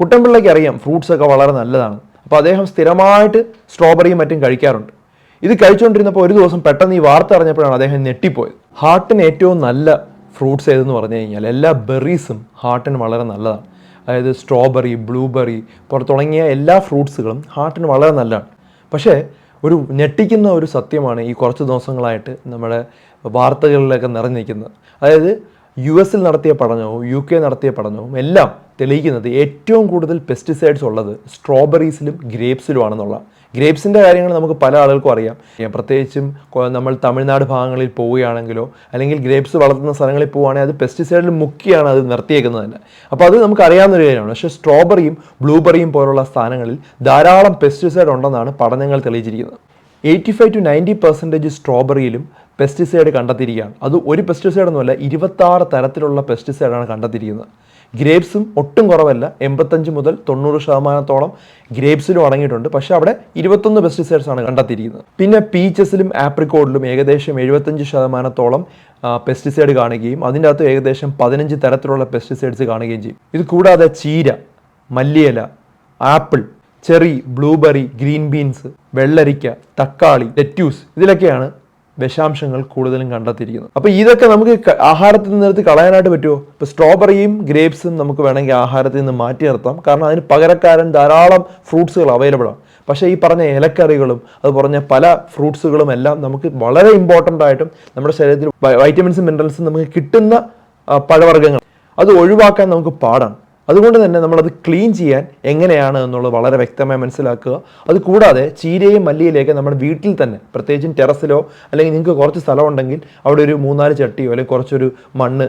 കുട്ടൻപിള്ളയ്ക്ക് അറിയാം ഫ്രൂട്ട്സ് ഒക്കെ വളരെ നല്ലതാണ്. അപ്പോൾ അദ്ദേഹം സ്ഥിരമായിട്ട് സ്ട്രോബെറിയും മറ്റും കഴിക്കാറുണ്ട്. ഇത് കഴിച്ചുകൊണ്ടിരുന്നപ്പോൾ ഒരു ദിവസം പെട്ടെന്ന് ഈ വാർത്ത അറിഞ്ഞപ്പോഴാണ് അദ്ദേഹം ഞെട്ടിപ്പോയത്. ഹാർട്ടിന് ഏറ്റവും നല്ല ഫ്രൂട്ട്സ് ഏതെന്ന് പറഞ്ഞു കഴിഞ്ഞാൽ എല്ലാ ബെറീസും ഹാർട്ടിന് വളരെ നല്ലതാണ്. അതായത് സ്ട്രോബെറി ബ്ലൂബെറി തുടങ്ങിയ എല്ലാ ഫ്രൂട്ട്സുകളും ഹാർട്ടിന് വളരെ നല്ലതാണ്. പക്ഷേ ഒരു ഞെട്ടിക്കുന്ന ഒരു സത്യമാണ് ഈ കുറച്ച് ദിവസങ്ങളായിട്ട് നമ്മുടെ വാർത്തകളിലൊക്കെ നിറഞ്ഞിരിക്കുന്നത്. അതായത് യു എസിൽ നടത്തിയ പഠനവും യു കെ നടത്തിയ പഠനവും എല്ലാം തെളിയിക്കുന്നത് ഏറ്റവും കൂടുതൽ പെസ്റ്റിസൈഡ്സ് ഉള്ളത് സ്ട്രോബെറീസിലും ഗ്രേപ്സിലുമാണെന്നുള്ള ഗ്രേപ്സിന്റെ കാര്യങ്ങൾ നമുക്ക് പല ആളുകൾക്കും അറിയാം. പ്രത്യേകിച്ചും നമ്മൾ തമിഴ്നാട് ഭാഗങ്ങളിൽ പോവുകയാണെങ്കിലോ അല്ലെങ്കിൽ ഗ്രേപ്സ് വളർത്തുന്ന സ്ഥലങ്ങളിൽ പോവുകയാണെങ്കിൽ അത് പെസ്റ്റിസൈഡിൽ മുക്കിയാണ് അത് നിർത്തിയേക്കുന്നത് തന്നെ. അപ്പോൾ അത് നമുക്ക് അറിയാവുന്ന ഒരു കാര്യമാണ്. പക്ഷേ സ്ട്രോബെറിയും ബ്ലൂബെറിയും പോലുള്ള സ്ഥാനങ്ങളിൽ ധാരാളം പെസ്റ്റിസൈഡ് ഉണ്ടെന്നാണ് പഠനങ്ങൾ തെളിയിച്ചിരിക്കുന്നത്. Eighty five to ninety percentage സ്ട്രോബെറിയിലും pesticide കണ്ടെത്തിയിരിക്കുകയാണ്. അത് ഒരു പെസ്റ്റിസൈഡ് ഒന്നുമല്ല ഇരുപത്താറ് തരത്തിലുള്ള പെസ്റ്റിസൈഡാണ് കണ്ടെത്തിയിരിക്കുന്നത്. ഗ്രേപ്സും ഒട്ടും കുറവല്ല എൺപത്തഞ്ച് മുതൽ തൊണ്ണൂറ് ശതമാനത്തോളം ഗ്രേപ്സിലും അടങ്ങിയിട്ടുണ്ട്. പക്ഷേ അവിടെ ഇരുപത്തൊന്ന് പെസ്റ്റിസൈഡ്സ് ആണ് കണ്ടെത്തിയിരിക്കുന്നത്. പിന്നെ പീച്ചസിലും ആപ്രിക്കോഡിലും ഏകദേശം എഴുപത്തഞ്ച് ശതമാനത്തോളം പെസ്റ്റിസൈഡ് കാണുകയും അതിന്റെ അകത്ത് ഏകദേശം പതിനഞ്ച് തരത്തിലുള്ള പെസ്റ്റിസൈഡ്സ് കാണുകയും ചെയ്യും. ഇത് കൂടാതെ ചീര മല്ലിയില apple cherry blueberry green beans വെള്ളരിക്ക തക്കാളി ലെറ്റ്യൂസ് ഇതിലൊക്കെയാണ് വിഷാംശങ്ങൾ കൂടുതലും കണ്ടെത്തിയിരിക്കുന്നത്. അപ്പോൾ ഇതൊക്കെ നമുക്ക് ആഹാരത്തിൽ നിന്ന് നിർത്തി കളയാനായിട്ട് പറ്റുമോ? ഇപ്പോൾ സ്ട്രോബെറിയും ഗ്രേപ്സും നമുക്ക് വേണമെങ്കിൽ ആഹാരത്തിൽ നിന്ന് മാറ്റി നിർത്താം. കാരണം അതിന് പകരക്കാരൻ ധാരാളം ഫ്രൂട്ട്സുകൾ അവൈലബിൾ ആണ്. പക്ഷേ ഈ പറഞ്ഞ ഇലക്കറികളും അത് പറഞ്ഞ പല ഫ്രൂട്ട്സുകളും എല്ലാം നമുക്ക് വളരെ ഇമ്പോർട്ടന്റ് ആയിട്ടും നമ്മുടെ ശരീരത്തിൽ വൈറ്റമിൻസും മിനറൽസും നമുക്ക് കിട്ടുന്ന പഴവർഗങ്ങൾ. അത് ഒഴിവാക്കാൻ നമുക്ക് പാടാണ്. അതുകൊണ്ട് തന്നെ നമ്മളത് ക്ലീൻ ചെയ്യാൻ എങ്ങനെയാണ് എന്നുള്ളത് വളരെ വ്യക്തമായി മനസ്സിലാക്കുക. അത് കൂടാതെ ചീരയും മല്ലിയിലേക്ക് നമ്മുടെ വീട്ടിൽ തന്നെ പ്രത്യേകിച്ചും ടെറസിലോ അല്ലെങ്കിൽ നിങ്ങൾക്ക് കുറച്ച് സ്ഥലമുണ്ടെങ്കിൽ അവിടെ ഒരു മൂന്നാൽ ചട്ടിയോ അല്ലെങ്കിൽ കുറച്ചൊരു മണ്ണ്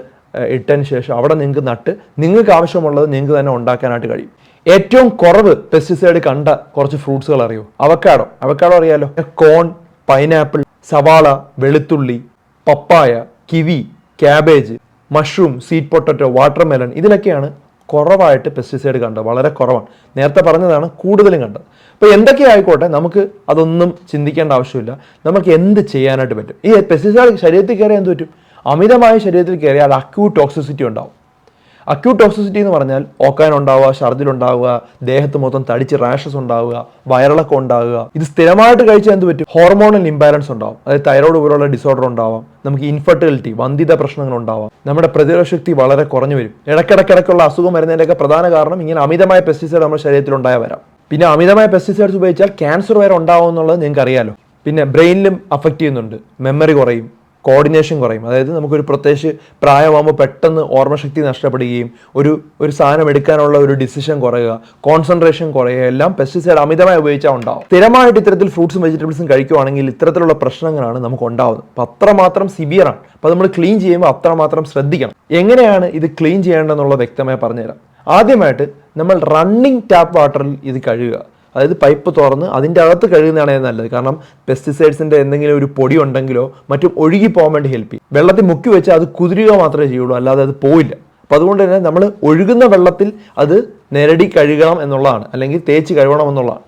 ഇട്ടതിന് ശേഷം അവിടെ നിങ്ങൾക്ക് നട്ട് നിങ്ങൾക്ക് ആവശ്യമുള്ളത് നിങ്ങൾക്ക് തന്നെ ഉണ്ടാക്കാനായിട്ട് കഴിയും. ഏറ്റവും കുറവ് പെസ്റ്റിസൈഡ് കണ്ട കുറച്ച് ഫ്രൂട്ട്സുകൾ അറിയോ? അവക്കാടോ. അവക്കാടോ അറിയാലോ? കോൺ പൈനാപ്പിൾ സവാള വെളുത്തുള്ളി papaya kiwi cabbage mushroom sweet potato watermelon ഇതിലൊക്കെയാണ് കുറവായിട്ട് പെസ്റ്റിസൈഡ് കണ്ടത് വളരെ കുറവാണ്. നേരത്തെ പറഞ്ഞതാണ് കൂടുതലും കണ്ടത്. അപ്പോൾ എന്തൊക്കെ ആയിക്കോട്ടെ നമുക്ക് അതൊന്നും ചിന്തിക്കേണ്ട ആവശ്യമില്ല. നമുക്ക് എന്ത് ചെയ്യാനായിട്ട് പറ്റും? ഈ പെസ്റ്റിസൈഡ് ശരീരത്തിൽ കയറിയാൽ എന്ത് പറ്റും? അമിതമായ ശരീരത്തിൽ കയറിയാൽ അക്യൂട്ട് ടോക്സിസിറ്റി ഉണ്ടാവും. അക്യൂട്ട് ടോക്സിസിറ്റി എന്ന് പറഞ്ഞാൽ ഓക്കാൻ ഉണ്ടാവുക ഛർദിലുണ്ടാവുക ദേഹത്ത് മൊത്തം തടിച്ച് റാഷസ് ഉണ്ടാവുക വയറിളക്കം ഉണ്ടാവുക. ഇത് സ്ഥിരമായിട്ട് കഴിച്ചാൽ എന്ത് പറ്റും? ഹോർമോണൽ ഇംബാലൻസ് ഉണ്ടാവും. അതായത് തൈറോയ്ഡ് പോലുള്ള ഡിസോർഡർ ഉണ്ടാവാം. നമുക്ക് ഇൻഫെർട്ടിലിറ്റി വന്ധിത പ്രശ്നങ്ങൾ ഉണ്ടാവാം. നമ്മുടെ പ്രതിരോധ ശക്തി വളരെ കുറഞ്ഞു വരും. ഇടയ്ക്കിടയ്ക്കിടയ്ക്കുള്ള അസുഖം വരുന്നതിന്റെയൊക്കെ പ്രധാന കാരണം ഇങ്ങനെ അമിതമായ പെസ്റ്റിസൈഡ് നമ്മുടെ ശരീരത്തിൽ ഉണ്ടായ വരാം. പിന്നെ അമിതമായ പെസ്റ്റിസൈഡ്സ് ഉപയോഗിച്ചാൽ ക്യാൻസർ വരെ ഉണ്ടാവും എന്നുള്ളത് നിങ്ങൾക്ക് അറിയാലോ പിന്നെ ബ്രെയിനിലും അഫക്റ്റ് ചെയ്യുന്നുണ്ട്. മെമ്മറി കുറയും. കോർഡിനേഷൻ കുറയും. അതായത് നമുക്കൊരു പ്രത്യേകിച്ച് പ്രായമാകുമ്പോൾ പെട്ടെന്ന് ഓർമ്മശക്തി നഷ്ടപ്പെടുകയും ഒരു ഒരു സാധനം എടുക്കാനുള്ള ഒരു ഡിസിഷൻ കുറയുക കോൺസെൻട്രേഷൻ കുറയുക എല്ലാം പെസ്റ്റിസൈഡ് അമിതമായി ഉപയോഗിച്ചാൽ ഉണ്ടാവും. സ്ഥിരമായിട്ട് ഇത്തരത്തിൽ ഫ്രൂട്ട്സും വെജിറ്റബിൾസും കഴിക്കുവാണെങ്കിൽ ഇത്തരത്തിലുള്ള പ്രശ്നങ്ങളാണ് നമുക്ക് ഉണ്ടാവുന്നത്. അപ്പം അത്രമാത്രം സിവിയറാണ് അപ്പം അപ്പോൾ നമ്മൾ ക്ലീൻ ചെയ്യുമ്പോൾ അത്രമാത്രം ശ്രദ്ധിക്കണം. എങ്ങനെയാണ് ഇത് ക്ലീൻ ചെയ്യേണ്ടതെന്നുള്ള വ്യക്തമായി പറഞ്ഞുതരാം. ആദ്യമായിട്ട് നമ്മൾ റണ്ണിങ് ടാപ്പ് വാട്ടറിൽ ഇത് കഴുകുക. അതായത് പൈപ്പ് തുറന്ന് അതിന്റെ അകത്ത് കഴുകുന്നതാണ് നല്ലത്. കാരണം പെസ്റ്റിസൈഡ്സിന്റെ എന്തെങ്കിലും ഒരു പൊടി ഉണ്ടെങ്കിലോ മറ്റും ഒഴുകി പോകാൻ വേണ്ടി ഹെൽപ്പ് ചെയ്യും. വെള്ളത്തിൽ മുക്കി വെച്ച് അത് കുതിരുക മാത്രമേ ചെയ്യുള്ളൂ അല്ലാതെ അത് പോയില്ല അപ്പോൾ അതുകൊണ്ട് തന്നെ നമ്മൾ ഒഴുകുന്ന വെള്ളത്തിൽ അത് നിരടി കഴുകണം എന്നുള്ളതാണ് അല്ലെങ്കിൽ തേച്ച് കഴുകണം എന്നുള്ളതാണ്.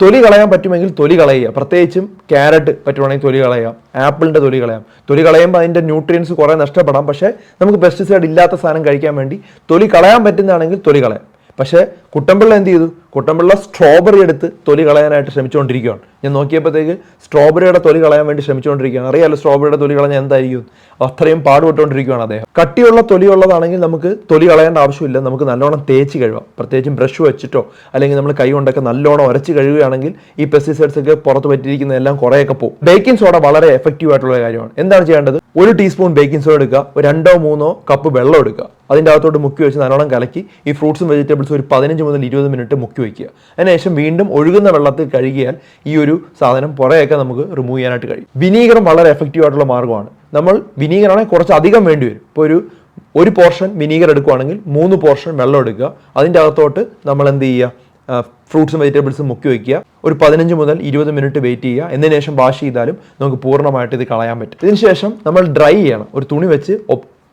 തൊലി കളയാൻ പറ്റുമെങ്കിൽ തൊലി കളയുക. പ്രത്യേകിച്ചും ക്യാരറ്റ് പറ്റുവാണെങ്കിൽ തൊലി കളയാം ആപ്പിളിന്റെ തൊലി കളയാം. തൊലി കളയുമ്പോൾ അതിന്റെ ന്യൂട്രിയൻസ് കുറേ നഷ്ടപ്പെടാം. പക്ഷേ നമുക്ക് പെസ്റ്റിസൈഡ് ഇല്ലാത്ത സാധനം കഴിക്കാൻ വേണ്ടി തൊലി കളയാൻ പറ്റുന്നതാണെങ്കിൽ തൊലി കളയാം. പക്ഷേ കുട്ടമ്പിള്ള എന്ത് ചെയ്തു? കുട്ടമ്പിള്ള സ്ട്രോബെറി എടുത്ത് തൊലി കളയാനായിട്ട് ശ്രമിച്ചുകൊണ്ടിരിക്കുകയാണ്. ഞാൻ നോക്കിയപ്പോഴത്തേക്ക് സ്ട്രോബെറിയുടെ തൊലി കളയാൻ വേണ്ടി ശ്രമിച്ചുകൊണ്ടിരിക്കുകയാണ്. അറിയാലോ സ്ട്രോബെറിയുടെ തൊലി കളഞ്ഞാൽ എന്തായിരിക്കും? അത്രയും പാടുപെട്ടുകൊണ്ടിരിക്കുകയാണ് അദ്ദേഹം. കട്ടിയുള്ള തൊലി ഉള്ളതാണെങ്കിൽ നമുക്ക് തൊലി കളയേണ്ട ആവശ്യമില്ല. നമുക്ക് നല്ലോണം തേച്ച് കഴുകാം. പ്രത്യേകിച്ചും ബ്രഷ് വെച്ചിട്ടോ അല്ലെങ്കിൽ നമ്മൾ കൈ കൊണ്ടൊക്കെ നല്ലോണം ഉരച്ച് കഴുകുകയാണെങ്കിൽ ഈ പെസ്റ്റിസൈഡ്സ് ഒക്കെ പുറത്ത് പറ്റിയിരിക്കുന്ന എല്ലാം കുറേയൊക്കെ പോകും. ബേക്കിംഗ് സോഡ വളരെ എഫക്റ്റീവ് ആയിട്ടുള്ള കാര്യമാണ്. എന്താണ് ചെയ്യേണ്ടത്? ഒരു ടീസ്പൂൺ ബേക്കിംഗ് സോഡ എടുക്കുക. രണ്ടോ മൂന്നോ കപ്പ് വെള്ളം എടുക്കുക. അതിന്റെ അകത്തോട്ട് മുക്കി വെച്ച് നല്ലോണം കലക്കി ഈ ഫ്രൂട്ട്സും വെജിറ്റബിൾസും ഒരു പതിനഞ്ച് മുതൽ ഇരുപത് മിനിറ്റ് മുക്കി വയ്ക്കുക അതിനുശേഷം വീണ്ടും ഒഴുകുന്ന വെള്ളത്തിൽ കഴുകിയാൽ ഈ ഒരു സാധനം പുറയൊക്കെ നമുക്ക് റിമൂവ് ചെയ്യാനായിട്ട് കഴിയും. വിനീഗറും വളരെ എഫക്റ്റീവ് ആയിട്ടുള്ള മാർഗമാണ്. നമ്മൾ വിനീഗറാണെങ്കിൽ കുറച്ചധികം വേണ്ടി വരും. ഇപ്പോൾ ഒരു ഒരു പോർഷൻ വിനീഗർ എടുക്കുകയാണെങ്കിൽ മൂന്ന് പോർഷൻ വെള്ളം എടുക്കുക. അതിന്റെ അകത്തോട്ട് നമ്മൾ എന്ത് ചെയ്യുക? ഫ്രൂട്ട്സും വെജിറ്റബിൾസും മുക്കി വയ്ക്കുക ഒരു പതിനഞ്ച് മുതൽ ഇരുപത് മിനിറ്റ് വെയിറ്റ് ചെയ്യുക. എന്നതിന് ശേഷം വാഷ് ചെയ്താലും നമുക്ക് പൂർണമായിട്ട് ഇത് കളയാൻ പറ്റും. ഇതിന് ശേഷം നമ്മൾ ഡ്രൈ ചെയ്യണം. ഒരു തുണി വെച്ച്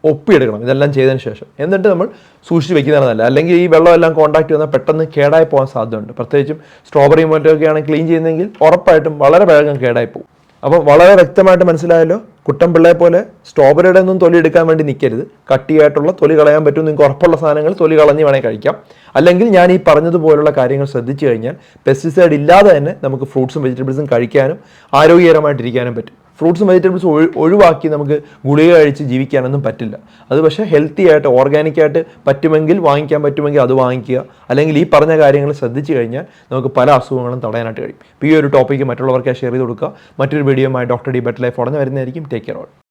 ഒപ്പിയെടുക്കണം. ഇതെല്ലാം ചെയ്തതിന് ശേഷം. എന്നിട്ട് നമ്മൾ സൂക്ഷിച്ച് വെക്കുന്നതാണ് നല്ലത് അല്ലെങ്കിൽ ഈ വെള്ളമെല്ലാം കോൺടാക്ട് വന്നാൽ പെട്ടെന്ന് കേടായി പോകാൻ സാധ്യതയുണ്ട്. പ്രത്യേകിച്ചും സ്ട്രോബെറി മറ്റൊക്കെയാണ് ക്ലീൻ ചെയ്യുന്നതെങ്കിൽ ഉറപ്പായിട്ടും വളരെ വേഗം കേടായി പോകും. അപ്പോൾ വളരെ വ്യക്തമായിട്ട് മനസ്സിലായല്ലോ കുട്ടൻപിള്ളയെ പോലെ സ്ട്രോബെറിയുടെ ഒന്നും തൊലി എടുക്കാൻ വേണ്ടി നിൽക്കരുത് കട്ടിയായിട്ടുള്ള തൊലി കളയാൻ പറ്റും നിങ്ങൾക്ക് ഉറപ്പുള്ള സാധനങ്ങൾ തൊലി കളഞ്ഞ് വേണേൽ കഴിക്കാം. അല്ലെങ്കിൽ ഞാൻ ഈ പറഞ്ഞതുപോലുള്ള കാര്യങ്ങൾ ശ്രദ്ധിച്ചു കഴിഞ്ഞാൽ പെസ്റ്റിസൈഡ് ഇല്ലാതെ തന്നെ നമുക്ക് ഫ്രൂട്ട്സും വെജിറ്റബിൾസും കഴിക്കാനും ആരോഗ്യകരമായിട്ടിരിക്കാനും പറ്റും. ഫ്രൂട്ട്സും വെജിറ്റബിൾസും ഒഴി ഒഴിവാക്കി നമുക്ക് ഗുളിക കഴിച്ച് ജീവിക്കാനൊന്നും പറ്റില്ല. അത് പക്ഷേ ഹെൽത്തി ആയിട്ട് ഓർഗാനിക്കായിട്ട് പറ്റുമെങ്കിൽ വാങ്ങിക്കാൻ പറ്റുമെങ്കിൽ അത് വാങ്ങിക്കുക. അല്ലെങ്കിൽ ഈ പറഞ്ഞ കാര്യങ്ങൾ ശ്രദ്ധിച്ചു കഴിഞ്ഞാൽ നമുക്ക് പല അസുഖങ്ങളും തടയാനായിട്ട് കഴിയും. ഈ ഒരു ടോപ്പിക്ക് മറ്റുള്ളവർക്ക് ഷെയർ ചെയ്ത് കൊടുക്കുക. മറ്റൊരു വീഡിയോയുമായി ഡോക്ടർ ഡി ബെറ്റ് ലൈഫ് ഉടനെ വരുന്നതായിരിക്കും. Take care all